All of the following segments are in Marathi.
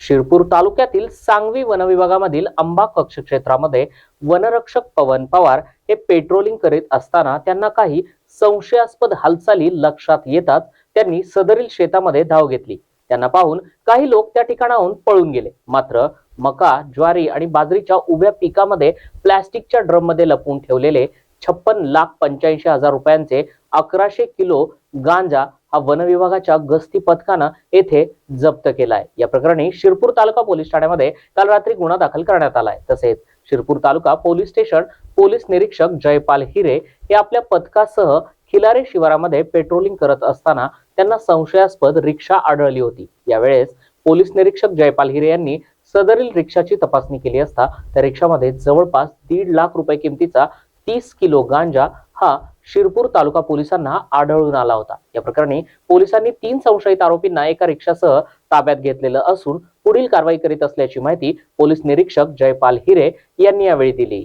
शिरपूर तालुक्यातील सांगवी वनविभागामधील आंबा कक्ष क्षेत्रामध्ये वनरक्षक पवन पवार हे पेट्रोलिंग करीत असताना त्यांना काही संशयास्पद हालचाली लक्षात येतात. त्यांनी सदरील शेतामध्ये धाव घेतली. त्यांना पाहून काही लोक त्या ठिकाणाहून पळून गेले. मात्र मका ज्वारी आणि बाजरीच्या उभ्या पिकामध्ये प्लॅस्टिकच्या ड्रममध्ये लपवून ठेवलेले छप्पन लाख पंच्याऐंशी हजार रुपयांचे अकराशे किलो गांजा हा वनविभागाच्या गस्ती पथकानं येथे जप्त केलाय. या प्रकरणी शिरपूर तालुका पोलीस ठाण्यामध्ये काल रात्री गुन्हा दाखल करण्यात आलाय. तसेच Shirpur taluka police station police निरीक्षक जयपाल हिरे हे आपल्या पथकासह खिलारे शिवारामध्ये पेट्रोलिंग करत असताना त्यांना संशयास्पद रिक्षा आढळली होती. यावेळेस पोलीस निरीक्षक जयपाल हिरे यांनी सदरील रिक्षाची तपासणी केली असता त्या रिक्षामध्ये जवळपास दीड लाख रुपये किमतीचा तीस किलो गांजा हा शिरपूर तालुका पोलिसांना आढळून आला होता. या प्रकरणी पोलिसांनी तीन संशयित आरोपींना एका रिक्षासह ताब्यात घेतलेलं असून पुढील कारवाई करीत असल्याची माहिती पोलीस निरीक्षक जयपाल हिरे यांनी यावेळी दिली.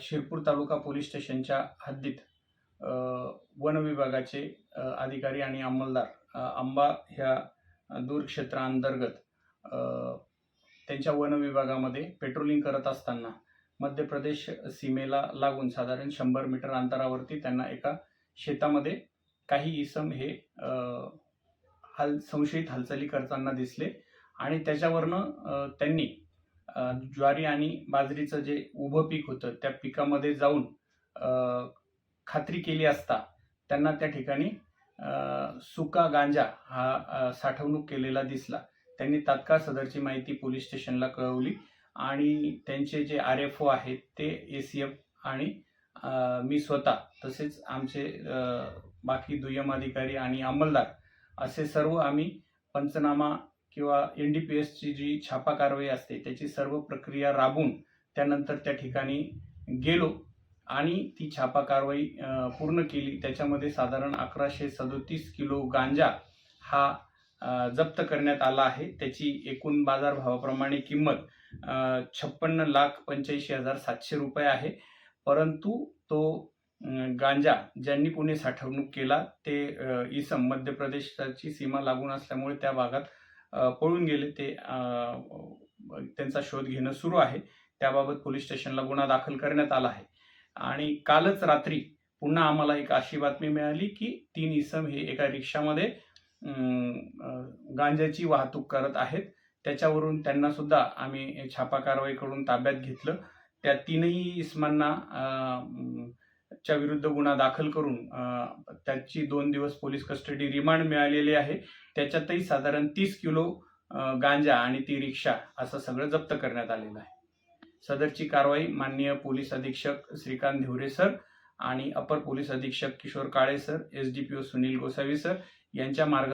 शिरपूर तालुका पोलीस स्टेशनच्या हद्दीत वन विभागाचे अधिकारी आणि अंमलदार आंबा ह्या दूरक्षेत्रांतर्गत क्षेत्रांतर्गत त्यांच्या वन विभागामध्ये पेट्रोलिंग करत असताना मध्य प्रदेश सीमेला लागून साधारण शंभर मीटर अंतरावरती त्यांना एका शेतामध्ये काही इसम हे हाल संशयित हालचाली करताना दिसले. आणि त्याच्यावरनं त्यांनी ज्वारी आणि बाजरीचं जे उभं पीक होतं त्या पिकामध्ये जाऊन खात्री केली असता त्यांना त्या ठिकाणी सुका गांजा हा साठवणूक केलेला दिसला. त्यांनी तात्काळ सदरची माहिती पोलीस स्टेशनला कळवली. आणि त्यांचे जे आर एफ ओ आहेत ते ए सी एफ आणि मी स्वतः तसेच आमचे बाकी दुय्यम अधिकारी आणि अंमलदार असे सर्व आम्ही पंचनामा किंवा एन डी पी एसची जी छापा कारवाई असते त्याची सर्व प्रक्रिया राबून त्यानंतर त्या ठिकाणी गेलो आणि ती छापा कारवाई पूर्ण केली. त्याच्यामध्ये साधारण अकराशे सदोतीस किलो गांजा हा जप्त करण्यात आला आहे. त्याची एकूण बाजारभावाप्रमाणे किंमत छप्पन्न लाख पंच्याऐंशी हजार सातशे रुपये आहे. परंतु तो गांजा ज्यांनी कोणी साठवणूक केला ते इसम मध्य प्रदेशाची सीमा लागून असल्यामुळे त्या भागात पळून गेले. ते त्यांचा शोध घेणं सुरू आहे. त्याबाबत पोलीस स्टेशनला गुन्हा दाखल करण्यात आला आहे. आणि कालच रात्री पुन्हा आम्हाला एक अशी बातमी मिळाली की तीन इसम हे एका रिक्षामध्ये गांजाची वाहतूक करत आहेत. त्याच्यावरून त्यांना सुद्धा आम्ही छापा कारवाई करून ताब्यात घेतलं. त्या तीनही इस्मांना च्या विरुद्ध गुन्हा दाखल करून त्याची दोन दिवस पोलीस कस्टडी रिमांड मिळालेली आहे. त्याच्यातही साधारण तीस किलो गांजा आणि ती रिक्षा असं सगळं जप्त करण्यात आलेलं आहे. सदरची कारवाई माननीय पोलीस अधीक्षक श्रीकांत धिवरे सर आणि अपर पोलीस अधीक्षक Kishor Kale sir S D P O Sunil Gosavi sir यांच्या मार्ग